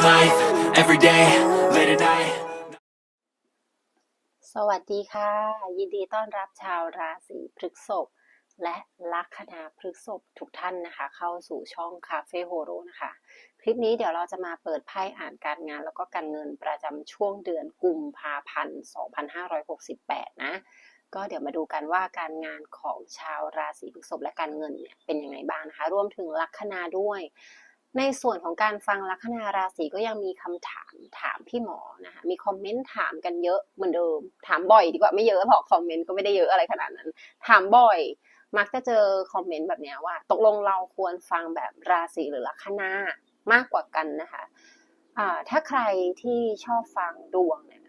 living life every day, late at night. สวัสดีค่ะ ยินดีต้อนรับชาวราศีพฤษภและลัคนาพฤษภทุกท่านนะคะ เข้าสู่ช่องคาเฟ่โฮโรนะคะ คลิปนี้เดี๋ยวเราจะมาเปิดไพ่อ่านการงาน แล้วก็การเงินประจำช่วงเดือนกุมภาพันธ์ 2568 นะ ก็เดี๋ยวมาดูกันว่าการงานของชาวราศีพฤษภและการเงินเนี่ยเป็นยังไงบ้างนะคะ รวมถึงลัคนาด้วย ในส่วนของการฟังลัคนาราศีก็ยังมีคำถามถามพี่หมอนะคะมีคอมเมนต์ถามกันเยอะเหมือนเดิม ถามบ่อยดีกว่าไม่เยอะเพราะคอมเมนต์ก็ไม่ได้เยอะอะไรขนาดนั้น ถามบ่อย มักจะเจอคอมเมนต์แบบนี้ว่า ตกลงเราควรฟังแบบราศีหรือลัคนามากกว่ากันนะคะถ้าใครที่ชอบฟังดวงเนี่ย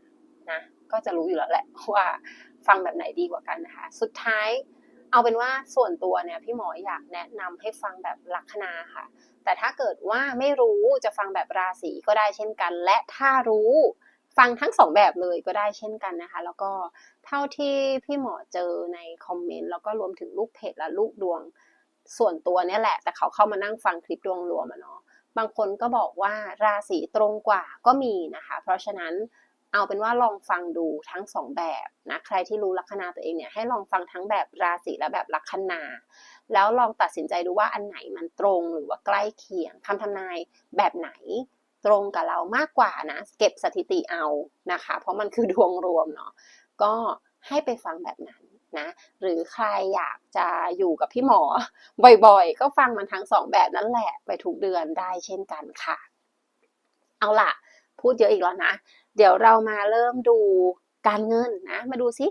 นะก็จะรู้อยู่แล้วแหละว่าฟังแบบไหนดีกว่ากันนะคะสุดท้ายเอาเป็นว่าส่วนตัวเนี่ยพี่หมออยากแนะนำให้ฟังแบบลัคนาค่ะ แต่ถ้าเกิดว่าไม่รู้จะฟังแบบราศีก็ได้เช่นกัน และถ้ารู้ฟังทั้งสองแบบเลยก็ได้เช่นกันนะคะ แล้วก็เท่าที่พี่หมอเจอในคอมเมนต์แล้วก็รวมถึงลูกเพจและลูกดวงส่วนตัวเนี่ยแหละ แต่เขาเข้ามานั่งฟังคลิปดวงรวมอะเนาะบางคนก็บอกว่าราศีตรงกว่าก็มีนะคะ เพราะฉะนั้น เอาเป็นว่าลองฟังดูทั้งสองแบบนะใครที่รู้ลัคนาตัวเองเนี่ยให้ลองฟังทั้งแบบราศีและแบบลัคนา แล้วลองตัดสินใจดูว่าอันไหนมันตรงหรือว่าใกล้เคียงคำทำนายแบบไหนตรงกับเรามากกว่านะ เก็บสถิติเอานะคะ เพราะมันคือดวงรวมเนาะก็ให้ไปฟังแบบนั้นนะ หรือใครอยากจะอยู่กับพี่หมอ บ่อยๆ ก็ฟังมันทั้งสองแบบนั่นแหละไปทุกเดือนได้เช่นกันค่ะ เอาล่ะ พูดเยอะอีกแล้วนะ เดี๋ยวเรามาเริ่มดูการเงินนะ มาดูซิ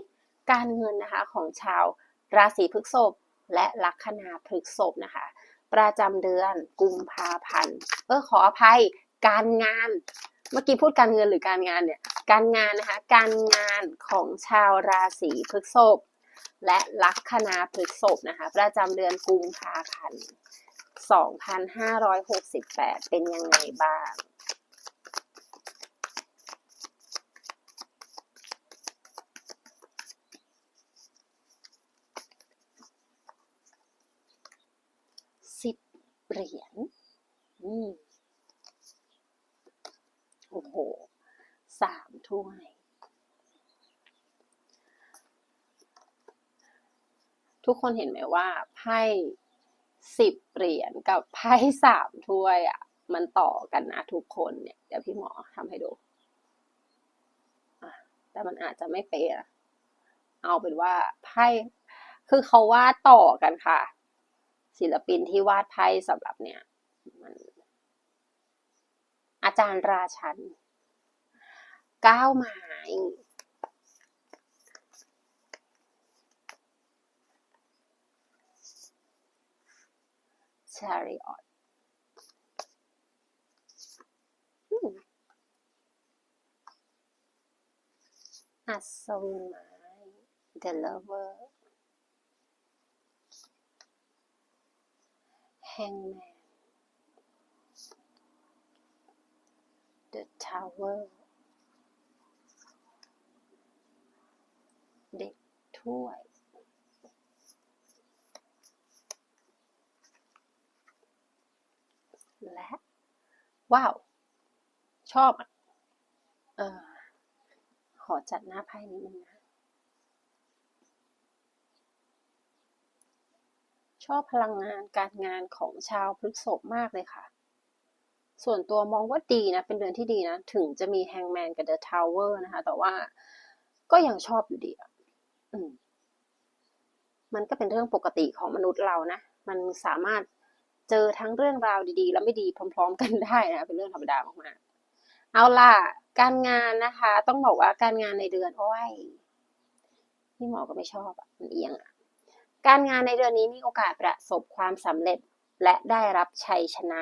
การเงินนะคะของชาวราศีพฤษภและลัคนาพฤษภนะคะ ประจำเดือนกุมภาพันธ์เออขออภัยการงาน เมื่อกี้พูดการเงินหรือการงานเนี่ยการงานนะคะการงานของชาวราศีพฤษภและลัคนาพฤษภนะคะประจำเดือนกุมภาพันธ์2568 เป็นยังไงบ้าง สิบ เหรียญโอ้โหสามถ้วย ทุกคนเห็นไหมว่า ไพ่สิบเหรียญกับไพ่สามถ้วยอะ มันต่อกันนะทุกคนเนี่ย เดี๋ยวพี่หมอทำให้ดูแต่มันอาจจะไม่เป๊ะนเอาเป็นว่าไพ่คือเขาว่าต่อกันค่ะ ศิลปินที่วาดไพ่สำหรับเนี่ยมันอาจารย์ราชันก้าไม้ชาริออตอัศวินไม้ The Lover Hangman The Tower เด็กถ้วย และ ว้าว ชอบอะเออขอจัดหน้าไพ่นิดนึงนะ ชอบพลังงานการงานของชาวพฤษภมากเลยค่ะ ส่วนตัวมองว่าดีนะ เป็นเดือนที่ดีนะ ถึงจะมีแฮงแมนกับเดอะทาวเวอร์นะคะ แต่ว่าก็ยังชอบอยู่ดีอะอืมมันก็เป็นเรื่องปกติของมนุษย์เรานะ มันสามารถเจอทั้งเรื่องราวดีๆ และไม่ดีพร้อม ๆ กันได้นะ เป็นเรื่องธรรมดามากๆ เอาล่ะ การงานนะคะ ต้องบอกว่าการงานในเดือนโอ้ยพี่หมอก็ไม่ชอบอะมันเอียงอะ การงานในเดือนนี้มีโอกาสประสบความสำเร็จและได้รับชัยชนะ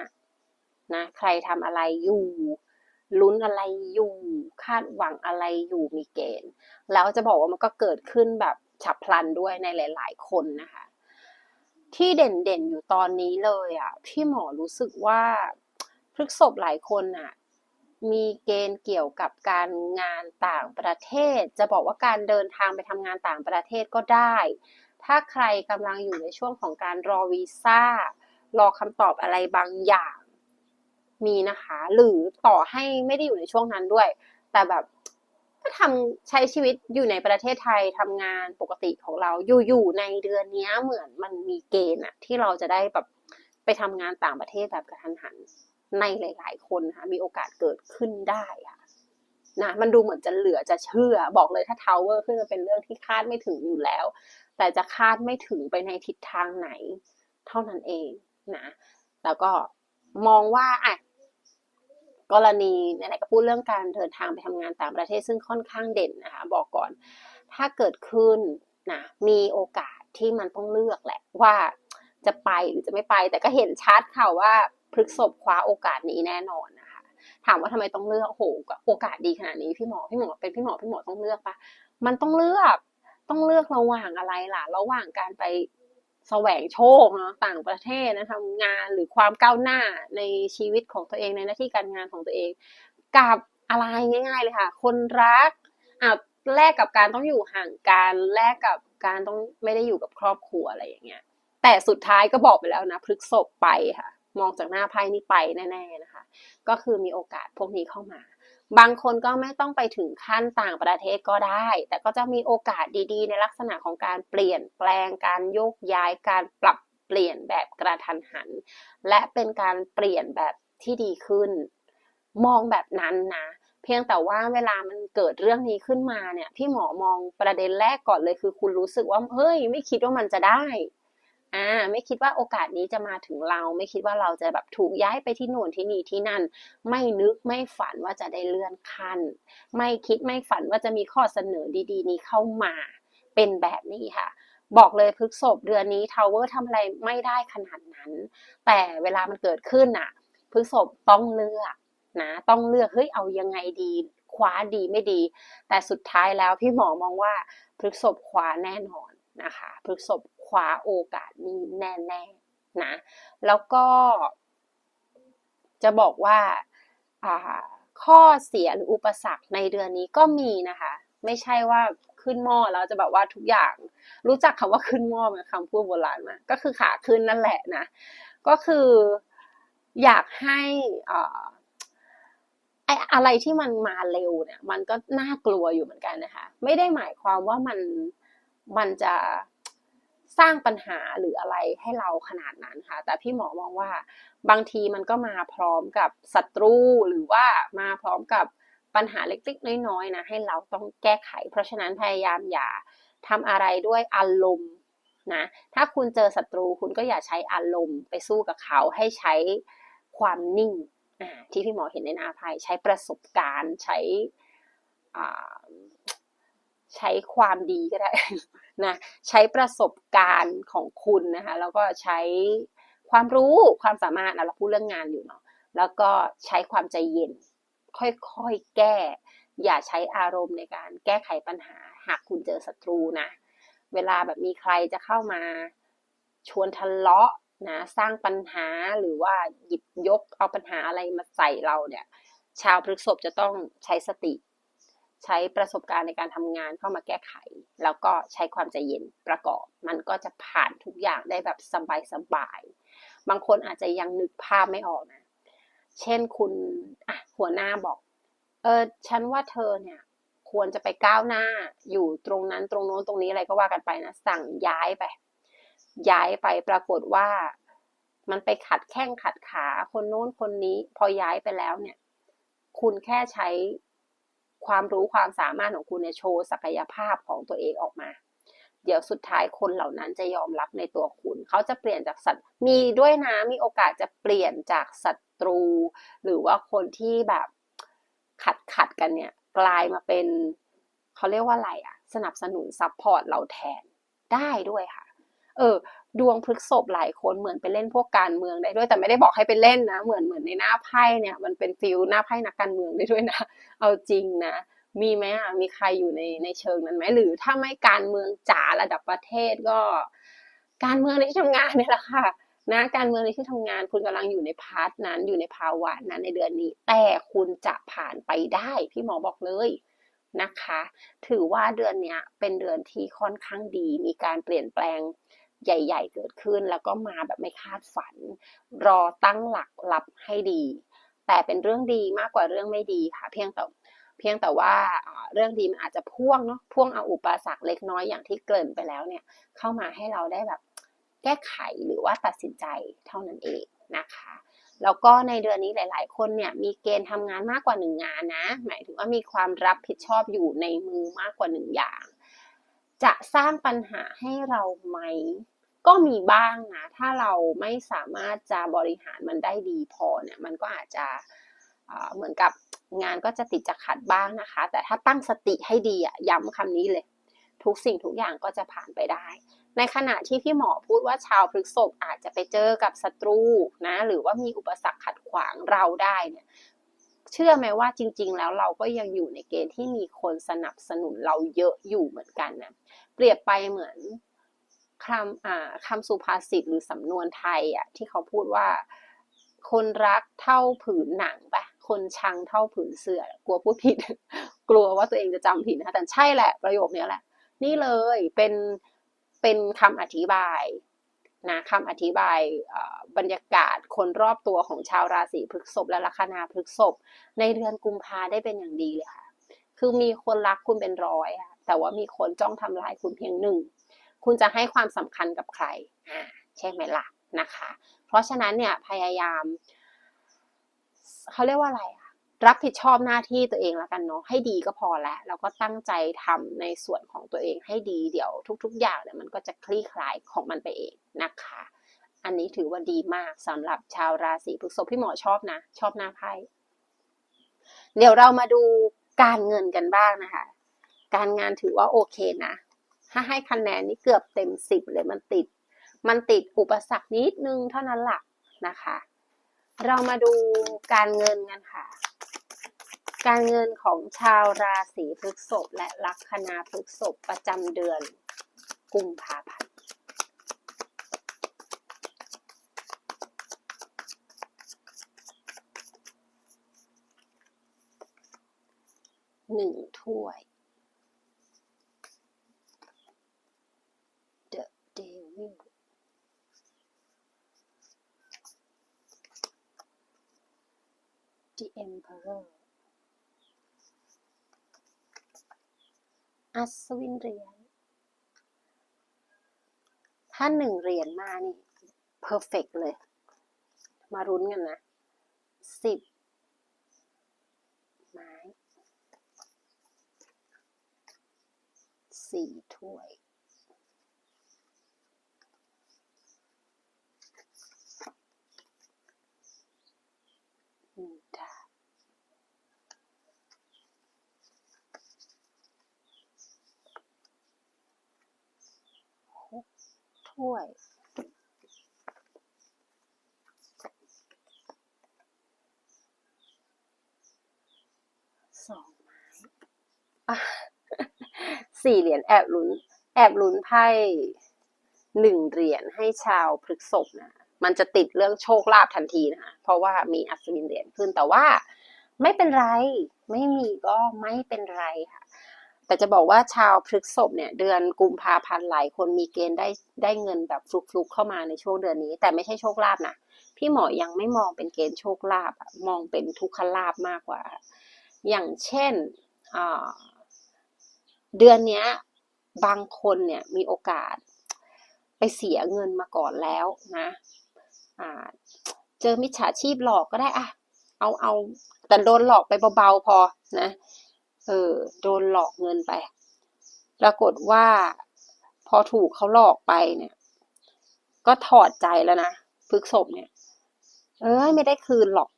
นะใครทำอะไรอยู่ลุ้นอะไรอยู่ คาดหวังอะไรอยู่มีเกณฑ์ แล้วจะบอกว่ามันก็เกิดขึ้นแบบฉับพลันด้วยในหลาย ๆ คนนะคะ ที่เด่นๆอยู่ตอนนี้เลยอะพี่หมอรู้สึกว่าพฤกษบหลายคนอะมีเกณฑ์เกี่ยวกับการงานต่างประเทศ จะบอกว่าการเดินทางไปทำงานต่างประเทศก็ได้ ถ้าใครกำลังอยู่ในช่วงของการรอวีซ่ารอคำตอบอะไรบางอย่างมีนะคะ หรือต่อให้ไม่ได้อยู่ในช่วงนั้นด้วย แต่แบบก็ทำใช้ชีวิตอยู่ในประเทศไทยทำงานปกติของเราอยู่ๆในเดือนนี้เหมือนมันมีเกณฑ์อะที่เราจะได้แบบไปทำงานต่างประเทศแบบกระทันหันในหลาย ๆ คนนะคะมีโอกาสเกิดขึ้นได้ค่ะนะมันดูเหมือนจะเหลือจะเชื่อ บอกเลยถ้าทาวเวอร์ขึ้นมาเป็นเรื่องที่คาดไม่ถึงอยู่แล้ว แต่จะคาดไม่ถึงไปในทิศทางไหน เท่านั้นเองนะแล้วก็มองว่าอะกรณีไหนๆก็พูดเรื่องการเดินทางไปทำงานต่างประเทศซึ่งค่อนข้างเด่นนะคะบอกก่อน ถ้าเกิดขึ้นนะมีโอกาสที่มันต้องเลือกแหละว่าจะไปหรือจะไม่ไป แต่ก็เห็นชัดค่ะว่าพฤกษบคว้าโอกาสนี้แน่นอนนะคะ ถามว่าทำไมต้องเลือกโอ้โหโอกาสดีขนาดนี้พี่หมอพี่หมอเป็นพี่หมอพี่หมอต้องเลือกปะมันต้องเลือก ต้องเลือกระหว่างอะไรล่ะ ระหว่างการไปแสวงโชคเนาะต่างประเทศนะทำงานหรือความก้าวหน้าในชีวิตของตัวเองในหน้าที่การงานของตัวเอง กับอะไรง่าย ๆ เลยค่ะ คนรักอะแลกกับการต้องอยู่ห่างกันแลกกับการต้องไม่ได้อยู่กับครอบครัวอะไรอย่างเงี้ย แต่สุดท้ายก็บอกไปแล้วนะพฤกษบไปค่ะ มองจากหน้าไพ่นี่ไปแน่ ๆนะคะ ก็คือมีโอกาสพวกนี้เข้ามา บางคนก็ไม่ต้องไปถึงขั้นต่างประเทศก็ได้ แต่ก็จะมีโอกาสดีๆ ในลักษณะของการเปลี่ยนแปลงการโยกย้ายการปรับเปลี่ยนแบบกระทันหัน และเป็นการเปลี่ยนแบบที่ดีขึ้น มองแบบนั้นนะเพียงแต่ว่าเวลามันเกิดเรื่องนี้ขึ้นมาเนี่ย พี่หมอมองประเด็นแรกก่อนเลยคือ คุณรู้สึกว่าเฮ้ยไม่คิดว่ามันจะได้ อ่าไม่คิดว่าโอกาสนี้จะมาถึงเรา ไม่คิดว่าเราจะแบบถูกย้ายไปที่โน่นที่นี่ที่นั่น ไม่นึกไม่ฝันว่าจะได้เลื่อนขั้น ไม่คิดไม่ฝันว่าจะมีข้อเสนอดีๆ นี้เข้ามา เป็นแบบนี้ค่ะ บอกเลยพฤกษบเดือนนี้ทาวเวอร์ทำอะไรไม่ได้ขนาดนั้น แต่เวลามันเกิดขึ้นน่ะพฤกษบต้องเลือกนะต้องเลือกเฮ้ยเอายังไงดีคว้าดีไม่ดี แต่สุดท้ายแล้วพี่หมอมองว่าพฤกษบคว้าแน่นอนนะคะพฤกษบ คว้าโอกาสนี้แน่ๆนะ แล้วก็ จะบอกว่าข้อเสียหรืออุปสรรคในเดือนนี้ก็มีนะคะ ไม่ใช่ว่าขึ้นหม้อแล้วจะแบบว่าทุกอย่าง รู้จักคำว่าขึ้นหม้อไหมคำพูดโบราณมาก็คือขาขึ้นนั่นแหละนะก็คืออยากให้อ่าไออะไรที่มันมาเร็วเนี่ย มันก็น่ากลัวอยู่เหมือนกันนะคะ ไม่ได้หมายความว่ามันมันจะ สร้างปัญหาหรืออะไรให้เราขนาดนั้นค่ะ แต่พี่หมอมองว่าบางทีมันก็มาพร้อมกับศัตรูหรือว่ามาพร้อมกับปัญหาเล็กๆ น้อยๆนะให้เราต้องแก้ไข เพราะฉะนั้นพยายามอย่าทำอะไรด้วยอารมณ์นะถ้าคุณเจอศัตรูคุณก็อย่าใช้อารมณ์ไปสู้กับเขาให้ใช้ความนิ่งที่พี่หมอเห็นในนาไพ่ใช้ประสบการณ์ใช้ใช้ความดีก็ได้ นะใช้ประสบการณ์ของคุณนะคะแล้วก็ใช้ความรู้ความสามารถเราพูดเรื่องงานอยู่เนาะแล้วก็ใช้ความใจเย็น ค่อยๆแก้ อย่าใช้อารมณ์ในการแก้ไขปัญหา หากคุณเจอศัตรูนะเวลาแบบมีใครจะเข้ามาชวนทะเลาะนะสร้างปัญหาหรือว่าหยิบยกเอาปัญหาอะไรมาใส่เราเนี่ย ชาวพฤกษบจะต้องใช้สติ ใช้ประสบการณ์ในการทำงานเข้ามาแก้ไข แล้วก็ใช้ความใจเย็นประกอบ มันก็จะผ่านทุกอย่างได้แบบสบายๆบางคนอาจจะยังนึกภาพไม่ออกนะ เช่นคุณอะหัวหน้าบอก เออฉันว่าเธอเนี่ยควรจะไปก้าวหน้าอยู่ตรงนั้นตรงโน้นตรงนี้อะไรก็ว่ากันไปนะ สั่งย้ายไป ย้ายไปปรากฏว่า มันไปขัดแข้งขัดขาคนโน้นคนนี้ พอย้ายไปแล้วเนี่ย คุณแค่ใช้ ความรู้ความสามารถของคุณเนี่ยโชว์ศักยภาพของตัวเองออกมา เดี๋ยวสุดท้ายคนเหล่านั้นจะยอมรับในตัวคุณ เขาจะเปลี่ยนจากสัตว์มีด้วยนะมีโอกาสจะเปลี่ยนจากศัตรู หรือว่าคนที่แบบขัดขัดกันเนี่ยกลายมาเป็นเขาเรียกว่าอะไรอะสนับสนุนซัพพอร์ตเราแทนได้ด้วยค่ะ เออ ดวงพฤกษบหลายคนเหมือนไปเล่นพวกการเมืองได้ด้วย แต่ไม่ได้บอกให้ไปเล่นนะ เหมือนเหมือนในหน้าไพ่เนี่ย มันเป็นฟิลหน้าไพ่นักการเมืองได้ด้วยนะ เอาจริงนะ มีไหมอะมีใครอยู่ในในเชิงนั้นไหมหรือถ้าไม่การเมืองจ๋าระดับประเทศก็ การเมืองในที่ทำงานเนี่ยแหละค่ะนะการเมืองในที่ทำงานคุณกำลังอยู่ในพาร์ทนั้นอยู่ในภาวะนั้นในเดือนนี้ แต่คุณจะผ่านไปได้พี่หมอบอกเลยนะคะ ถือว่าเดือนเนี้ยเป็นเดือนที่ค่อนข้างดีมีการเปลี่ยนแปลง ใหญ่ ๆ เกิดขึ้น แล้วก็มาแบบไม่คาดฝัน รอตั้งหลักรับให้ดี แต่เป็นเรื่องดีมากกว่าเรื่องไม่ดีค่ะ เพียงแต่เพียงแต่ว่าเรื่องดีมันอาจจะพ่วงเนาะพ่วงเอาอุปสรรคเล็กน้อยอย่างที่เกริ่นไปแล้วเนี่ย เข้ามาให้เราได้แบบแก้ไขหรือว่าตัดสินใจเท่านั้นเองนะคะแล้วก็ในเดือนนี้หลาย ๆ คนเนี่ยมีเกณฑ์ทำงานมากกว่าหนึ่งงานนะ หมายถึงว่ามีความรับผิดชอบอยู่ในมือมากกว่าหนึ่งอย่าง จะสร้างปัญหาให้เราไหม ก็มีบ้างนะ ถ้าเราไม่สามารถจะบริหารมันได้ดีพอเนี่ยมันก็อาจจะเหมือนกับงานก็จะติดจะขัดบ้างนะคะ แต่ถ้าตั้งสติให้ดีอะย้ำคำนี้เลย ทุกสิ่งทุกอย่างก็จะผ่านไปได้ ในขณะที่พี่หมอพูดว่าชาวพฤษภอาจจะไปเจอกับศัตรูนะ หรือว่ามีอุปสรรคขัดขวางเราได้เนี่ย เชื่อไหมว่าจริง ๆ แล้วเราก็ยังอยู่ในเกณฑ์ที่มีคนสนับสนุนเราเยอะอยู่เหมือนกันนะเปรียบไปเหมือนคำอ่าคำสุภาษิตหรือสำนวนไทยอะที่เขาพูดว่า คนรักเท่าผืนหนังปะคนชังเท่าผืนเสื้อกลัวพูดผิด กลัวว่าตัวเองจะจำผิดนะแต่ใช่แหละประโยคนี้แหละ นี่เลยเป็นเป็นคำอธิบาย นะคำอธิบายบรรยากาศคนรอบตัวของชาวราศีพฤษภและลัคนาพฤษภในเดือนกุมภาได้เป็นอย่างดีเลยค่ะ คือมีคนรักคุณเป็นร้อยอะแต่ว่ามีคนจ้องทำลายคุณเพียงหนึ่ง คุณจะให้ความสำคัญกับใครอ่าใช่ไหมล่ะนะคะ เพราะฉะนั้นเนี่ยพยายามเขาเรียกว่าอะไรอะ รับผิดชอบหน้าที่ตัวเองแล้วกันเนาะให้ดีก็พอแล้ว แล้วก็ตั้งใจทำในส่วนของตัวเองให้ดีเดี๋ยวทุก ๆ อย่างเนี่ยมันก็จะคลี่คลายของมันไปเองนะคะ อันนี้ถือว่าดีมากสำหรับชาวราศีพฤษภพี่หมอชอบนะ ชอบหน้าไพ่เดี๋ยวเรามาดูการเงินกันบ้างนะคะ การงานถือว่าโอเคนะ ถ้าให้คะแนนนี่เกือบเต็มสิบเลยมันติด มันติดอุปสรรคนิดนึงเท่านั้นแหละนะคะ เรามาดูการเงินกันค่ะ การเงินของชาวราศีพฤษภและลัคนาพฤษภประจำเดือน กุมภาพันธ์หนึ่งถ้วย The Devil The emperor ศวินเหรียญ ถ้าหนึ่งเหรียญมานี่เพอร์เฟกเลย มารุ้นกันนะสิบไม้สี่ถ้วย หนึ่งดาบหก ถ้วย สองไม้สี่เหรียญแอบลุ้น แอบลุ้นไพ่หนึ่งเหรียญให้ชาวพฤษภนะมันจะติดเรื่องโชคลาภทันทีนะคะเพราะว่ามีอัศวินเหรียญขึ้นแต่ว่าไม่เป็นไร ไม่มีก็ไม่เป็นไรค่ะ แต่จะบอกว่าชาวพฤกษภเนี่ยเดือนกุมภาพันธ์หลายคนมีเกณฑ์ได้ได้เงินแบบฟลุกๆเข้ามาในช่วงเดือนนี้ แต่ไม่ใช่โชคลาภนะพี่หมอยังไม่มองเป็นเกณฑ์โชคลาภมองเป็นทุกขลาภมากกว่า อย่างเช่นเดือนเนี้ยบางคนเนี่ยมีโอกาสไปเสียเงินมาก่อนแล้วนะเจอมิจฉาชีพหลอกก็ได้อะเอาเอาแต่โดนหลอกไปเบาๆพอนะ เออ โดนหลอกเงินไป ปรากฏว่าพอถูกเขาหลอกไปเนี่ย ก็ถอดใจแล้วนะพฤกษบเนี่ย เอ้ยไม่ได้คืนหรอก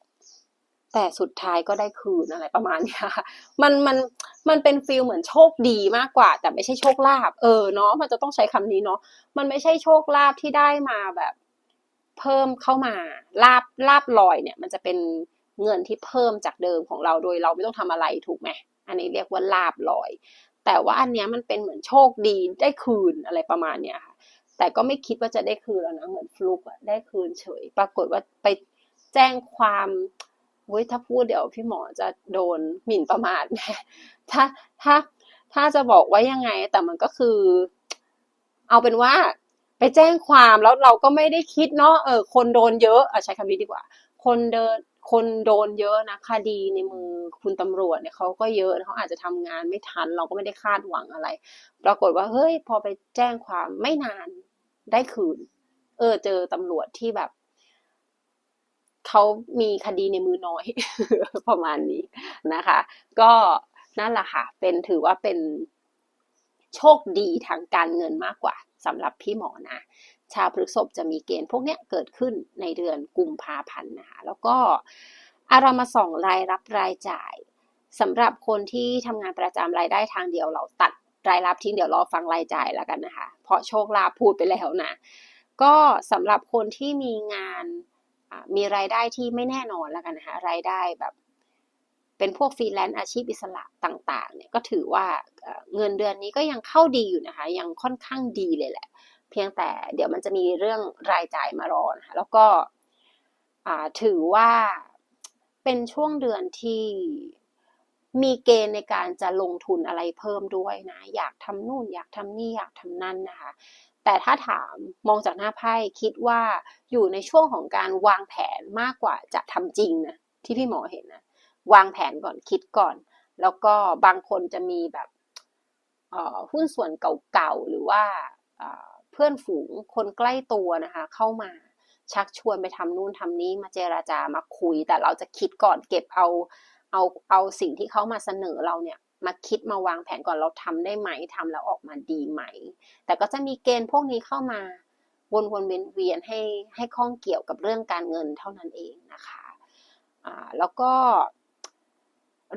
แต่สุดท้ายก็ได้คืนอะไรประมาณนี้ค่ะมันมันมันเป็นฟีลเหมือนโชคดีมากกว่า แต่ไม่ใช่โชคลาภเออเนาะมันจะต้องใช้คำนี้เนาะมันไม่ใช่โชคลาภที่ได้มาแบบ เพิ่มเข้ามาลาบลาบลอยเนี่ย มันจะเป็นเงินที่เพิ่มจากเดิมของเราโดยเราไม่ต้องทำอะไรถูกไหม อันนี้เรียกว่าลาบลอย แต่ว่าอันเนี้ยมันเป็นเหมือนโชคดีได้คืนอะไรประมาณเนี้ยค่ะ แต่ก็ไม่คิดว่าจะได้คืนแล้วนะเหมือนฟลุกอะได้คืนเฉย ปรากฏว่าไปแจ้งความเว้ยถ้าพูดเดี๋ยวพี่หมอจะโดนหมิ่นประมาทแน่ถ้าถ้าถ้าจะบอกว่ายังไง แต่มันก็คือ เอาเป็นว่าไปแจ้งความแล้วเราก็ไม่ได้คิดเนาะเออคนโดนเยอะอะใช้คำนี้ดีกว่า คนเดิน คนโดนเยอะนะคดีในมือคุณตำรวจเนี่ยเขาก็เยอะเขาอาจจะทำงานไม่ทัน เราก็ไม่ได้คาดหวังอะไร ปรากฏว่าเฮ้ยพอไปแจ้งความไม่นานได้คืน เออ เจอตำรวจที่แบบเขามีคดีในมือน้อยประมาณนี้นะคะ ก็นั่นแหละค่ะ เป็นถือว่าเป็นโชคดีทางการเงินมากกว่าสำหรับพี่หมอนะ ชาวพฤกษภจะมีเกณฑ์พวกเนี้ยเกิดขึ้นในเดือนกุมภาพันธ์นะคะแล้วก็อาเรามาส่องรายรับรายจ่ายสำหรับคนที่ทำงานประจำรายได้ทางเดียวเราตัดรายรับทิ้งเดี๋ยวรอฟังรายจ่ายแล้วกันนะคะ เพราะโชคลาภพูดไปแล้วนะ ก็สำหรับคนที่มีงานมีรายได้ที่ไม่แน่นอนแล้วกันนะคะรายได้แบบเป็นพวกฟรีแลนซ์อาชีพอิสระต่างๆเนี่ยก็ถือว่าเงินเดือนนี้ก็ยังเข้าดีอยู่นะคะ ยังค่อนข้างดีเลยแหละ เพียงแต่เดี๋ยวมันจะมีเรื่องรายจ่ายมารอนะคะแล้วก็ถือว่าเป็นช่วงเดือนที่มีเกณฑ์ในการจะลงทุนอะไรเพิ่มด้วยนะ อยากทำนู่น อยากทำนี่อยากทำนั่นนะคะ แต่ถ้าถามมองจากหน้าไพ่คิดว่าอยู่ในช่วงของการวางแผนมากกว่าจะทำจริงนะที่พี่หมอเห็นนะวางแผนก่อนคิดก่อน แล้วก็บางคนจะมีแบบหุ้นส่วนเก่าๆหรือว่า เพื่อนฝูงคนใกล้ตัวนะคะ เข้ามาชักชวนไปทำนู่นทำนี้มาเจราจามาคุย แต่เราจะคิดก่อนเก็บเอาเอาเอาสิ่งที่เขามาเสนอเราเนี่ยมาคิดมาวางแผนก่อนเราทำได้ไหมทำแล้วออกมาดีไหม แต่ก็จะมีเกณฑ์พวกนี้เข้ามาวนๆเวียนเวียนให้ให้ข้องเกี่ยวกับเรื่องการเงินเท่านั้นเองนะคะอ่าแล้วก็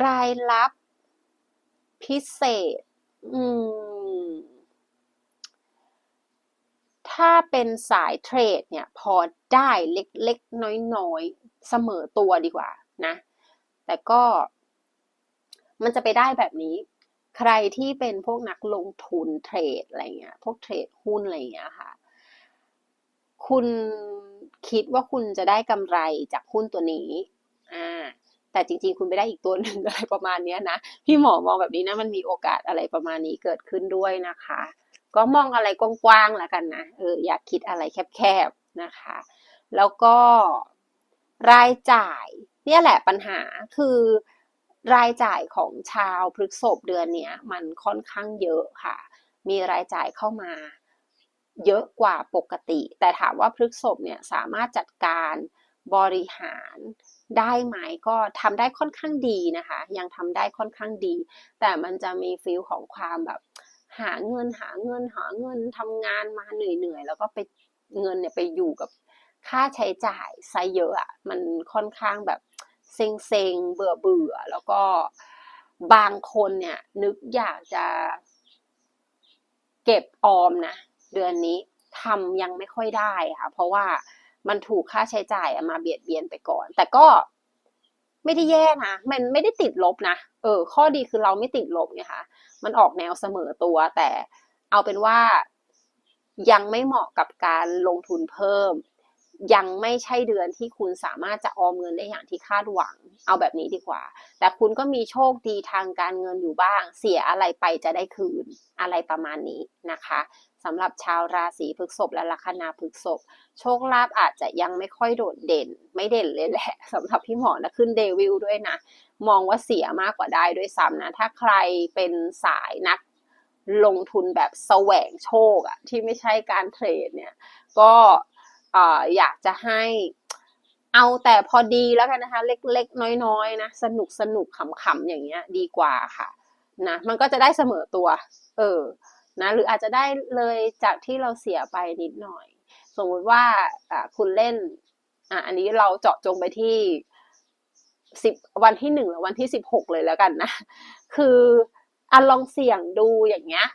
รายรับพิเศษ อืม ถ้าเป็นสายเทรดเนี่ยพอได้เล็กๆ น้อยๆ เสมอตัวดีกว่านะ แต่ก็มันจะไปได้แบบนี้ ใครที่เป็นพวกนักลงทุนเทรดอะไรเงี้ย พวกเทรดหุ้นอะไรเงี้ยค่ะ คุณคิดว่าคุณจะได้กำไรจากหุ้นตัวนี้ อ่า แต่จริง ๆ คุณไปได้อีกตัวหนึ่งอะไรประมาณเนี้ยนะ พี่หมอมองแบบนี้นะ มันมีโอกาสอะไรประมาณนี้เกิดขึ้นด้วยนะคะ ก็มองอะไรกว้างๆแล้วกันนะเอออยากคิดอะไรแคบๆนะคะ แล้วก็รายจ่ายเนี่ยแหละปัญหาคือรายจ่ายของชาวพฤกษภเดือนเนี้ยมันค่อนข้างเยอะค่ะ มีรายจ่ายเข้ามาเยอะกว่าปกติ แต่ถามว่าพฤกษภเนี่ยสามารถจัดการบริหารได้ไหมก็ทำได้ค่อนข้างดีนะคะ ยังทำได้ค่อนข้างดี แต่มันจะมีฟีลของความแบบ หาเงินหาเงินหาเงินทำงานมาเหนื่อยๆแล้วก็ไปเงินเนี่ยไปอยู่กับค่าใช้จ่ายซะเยอะอะมันค่อนข้างแบบเซ็งๆเบื่อๆแล้วก็บางคนเนี่ยนึกอยากจะเก็บออมนะเดือนนี้ทำยังไม่ค่อยได้ค่ะ เพราะว่ามันถูกค่าใช้จ่ายมาเบียดเบียนไปก่อน แต่ก็ไม่ได้แย่นะมันไม่ได้ติดลบนะเออ ข้อดีคือเราไม่ติดลบไงคะ มันออกแนวเสมอตัวแต่เอาเป็นว่ายังไม่เหมาะกับการลงทุนเพิ่ม ยังไม่ใช่เดือนที่คุณสามารถจะออมเงินได้อย่างที่คาดหวัง เอาแบบนี้ดีกว่า แต่คุณก็มีโชคดีทางการเงินอยู่บ้าง เสียอะไรไปจะได้คืนอะไรประมาณนี้นะคะ สำหรับชาวราศีพฤษภและลัคนาพฤษภโชคลาภอาจจะยังไม่ค่อยโดดเด่น ไม่เด่นเลยแหละสำหรับพี่หมอนะขึ้นเดวิลด้วยนะ มองว่าเสียมากกว่าได้ด้วยซ้ำนะ ถ้าใครเป็นสายนักลงทุนแบบแสวงโชคอะที่ไม่ใช่การเทรดเนี่ย ก็เอ่ออยากจะให้เอาแต่พอดีแล้วกันนะคะ เล็กๆ น้อยๆนะสนุกสนุกขำๆอย่างเงี้ย ดีกว่าค่ะนะมันก็จะได้เสมอตัว เออ นะหรืออาจจะได้เลยจากที่เราเสียไปนิดหน่อย สมมติว่าคุณเล่นอะอันนี้เราเจาะจงไปที่สิบวันที่หนึ่งหรือวันที่สิบหกเลยแล้วกันนะ คืออันลองเสี่ยงดูอย่างเงี้ย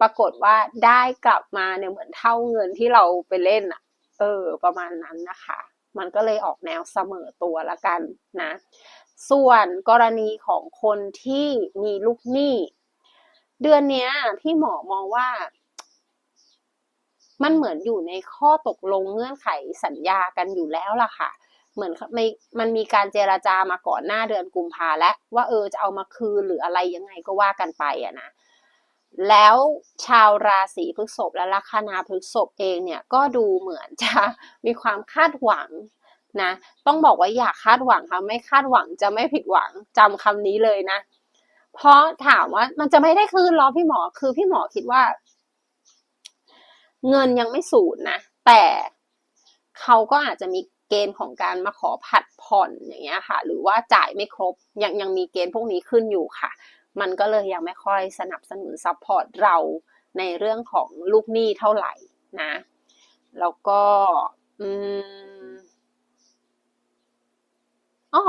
ปรากฏว่าได้กลับมาเนี่ยเหมือนเท่าเงินที่เราไปเล่นอะเออ ประมาณนั้นนะคะ มันก็เลยออกแนวเสมอตัวละกันนะ ส่วนกรณีของคนที่มีลูกหนี้ เดือนเนี้ยพี่หมอมองว่า มันเหมือนอยู่ในข้อตกลงเงื่อนไขสัญญากันอยู่แล้วล่ะค่ะ เหมือนไม่มันมีการเจราจามาก่อนหน้าเดือนกุมภาแล้วว่าเออจะเอามาคืนหรืออะไรยังไงก็ว่ากันไปอะนะแล้วชาวราศีพฤษภและลัคนาพฤษภเองเนี่ยก็ดูเหมือนจะมีความคาดหวังนะ ต้องบอกว่าอย่าคาดหวังค่ะไม่คาดหวังจะไม่ผิดหวังจำคำนี้เลยนะ เพราะถามว่ามันจะไม่ได้คืนหรอพี่หมอคือพี่หมอคิดว่า เงินยังไม่สูญนะแต่เขาก็อาจจะมีเกณฑ์ของการมาขอผัดผ่อนอย่างเงี้ยค่ะ หรือว่าจ่ายไม่ครบยังยังมีเกณฑ์พวกนี้ขึ้นอยู่ค่ะ มันก็เลยยังไม่ค่อยสนับสนุนซัพพอร์ตเราในเรื่องของลูกหนี้เท่าไหร่นะ แล้วก็อืมอ๋อ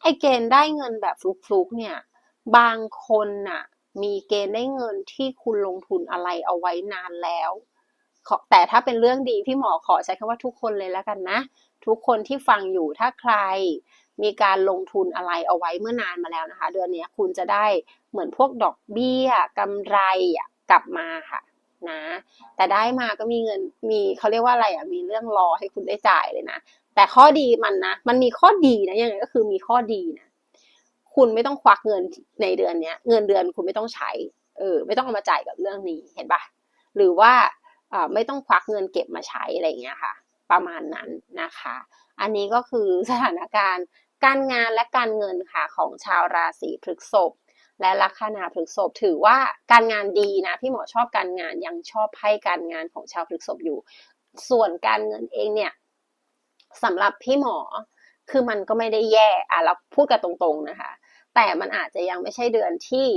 ไอเกณฑ์ได้เงินแบบฟลุกๆเนี่ย บางคนน่ะ มีเกณฑ์ได้เงินที่คุณลงทุนอะไรเอาไว้นานแล้วแต่ถ้าเป็นเรื่องดีพี่หมอขอใช้คำว่าทุกคนเลยแล้วกันนะ ทุกคนที่ฟังอยู่ถ้าใครมีการลงทุนอะไรเอาไว้เมื่อนานมาแล้วนะคะ เดือนนี้คุณจะได้เหมือนพวกดอกเบี้ยกำไรอะกลับมาค่ะนะ แต่ได้มาก็มีเงินมีเขาเรียกว่าอะไรอะมีเรื่องรอให้คุณได้จ่ายเลยนะ แต่ข้อดีมันนะ มันมีข้อดีนะยังไงก็คือมีข้อดีนะ คุณไม่ต้องควักเงินในเดือนเนี้ย เงินเดือนคุณไม่ต้องใช้ เออ ไม่ต้องเอามาจ่ายกับเรื่องนี้เห็นปะหรือว่าอ่าไม่ต้องควักเงินเก็บมาใช้อะไรอย่างเงี้ยค่ะ ประมาณนั้นนะคะ อันนี้ก็คือสถานการณ์การงานและการเงินค่ะของชาวราศีพฤษภและลัคนาพฤษภถือว่าการงานดีนะพี่หมอชอบการงานยังชอบให้การงานของชาวพฤษภอยู่ ส่วนการเงินเองเนี่ยสำหรับพี่หมอคือมันก็ไม่ได้แย่อะเราพูดกันตรงๆนะคะ แต่มันอาจจะยังไม่ใช่เดือนที่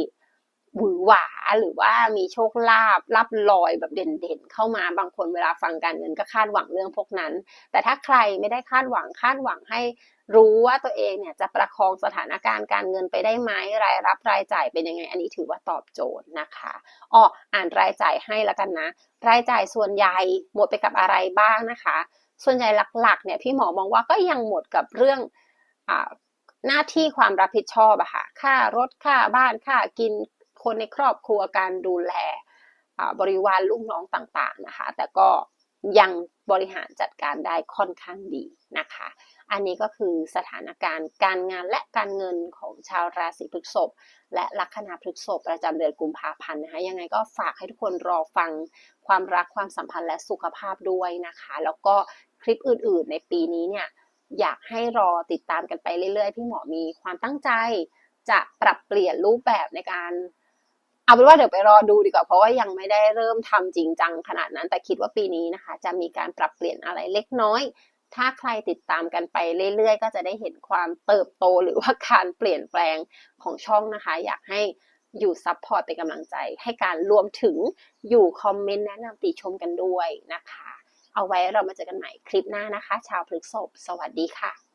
หวือหวาหรือว่ามีโชคลาภรับลอยแบบเด่นๆ เข้ามาบางคนเวลาฟังการเงินก็คาดหวังเรื่องพวกนั้น แต่ถ้าใครไม่ได้คาดหวังคาดหวังให้รู้ว่าตัวเองเนี่ยจะประคองสถานการณ์การเงินไปได้ไหมรายรับรายจ่ายเป็นยังไง อันนี้ถือว่าตอบโจทย์นะคะอ๋ออ่านรายจ่ายให้แล้วกันนะ รายจ่ายส่วนใหญ่หมดไปกับอะไรบ้างนะคะ ส่วนใหญ่หลักๆเนี่ยพี่หมอมองว่าก็ยังหมดกับเรื่องอ่า หน้าที่ความรับผิดชอบอะค่ะค่ารถค่าบ้านค่ากินคนในครอบครัวการดูแลบริวารลูกน้องต่างๆนะคะ แต่ก็ยังบริหารจัดการได้ค่อนข้างดีนะคะ อันนี้ก็คือสถานการณ์การงานและการเงินของชาวราศีพฤษภและลัคนาพฤษภประจำเดือนกุมภาพันธ์นะคะ ยังไงก็ฝากให้ทุกคนรอฟังความรักความสัมพันธ์และสุขภาพด้วยนะคะ แล้วก็คลิปอื่นๆในปีนี้เนี่ย อยากให้รอติดตามกันไปเรื่อยๆ พี่หมอมีความตั้งใจ จะปรับเปลี่ยนรูปแบบในการ เอาเป็นว่าเดี๋ยวไปรอดูดีกว่า เพราะว่ายังไม่ได้เริ่มทำจริงจังขนาดนั้น แต่คิดว่าปีนี้นะคะ จะมีการปรับเปลี่ยนอะไรเล็กน้อย ถ้าใครติดตามกันไปเรื่อยๆ ก็จะได้เห็นความเติบโตหรือว่าการเปลี่ยนแปลงของช่องนะคะ อยากให้อยู่ซัพพอร์ตเป็นกำลังใจให้การรวมถึงอยู่คอมเมนต์แนะนำติชมกันด้วยนะคะ เอาไว้เรามาเจอกันใหม่คลิปหน้านะคะ ชาวพฤกษบสวัสดีค่ะ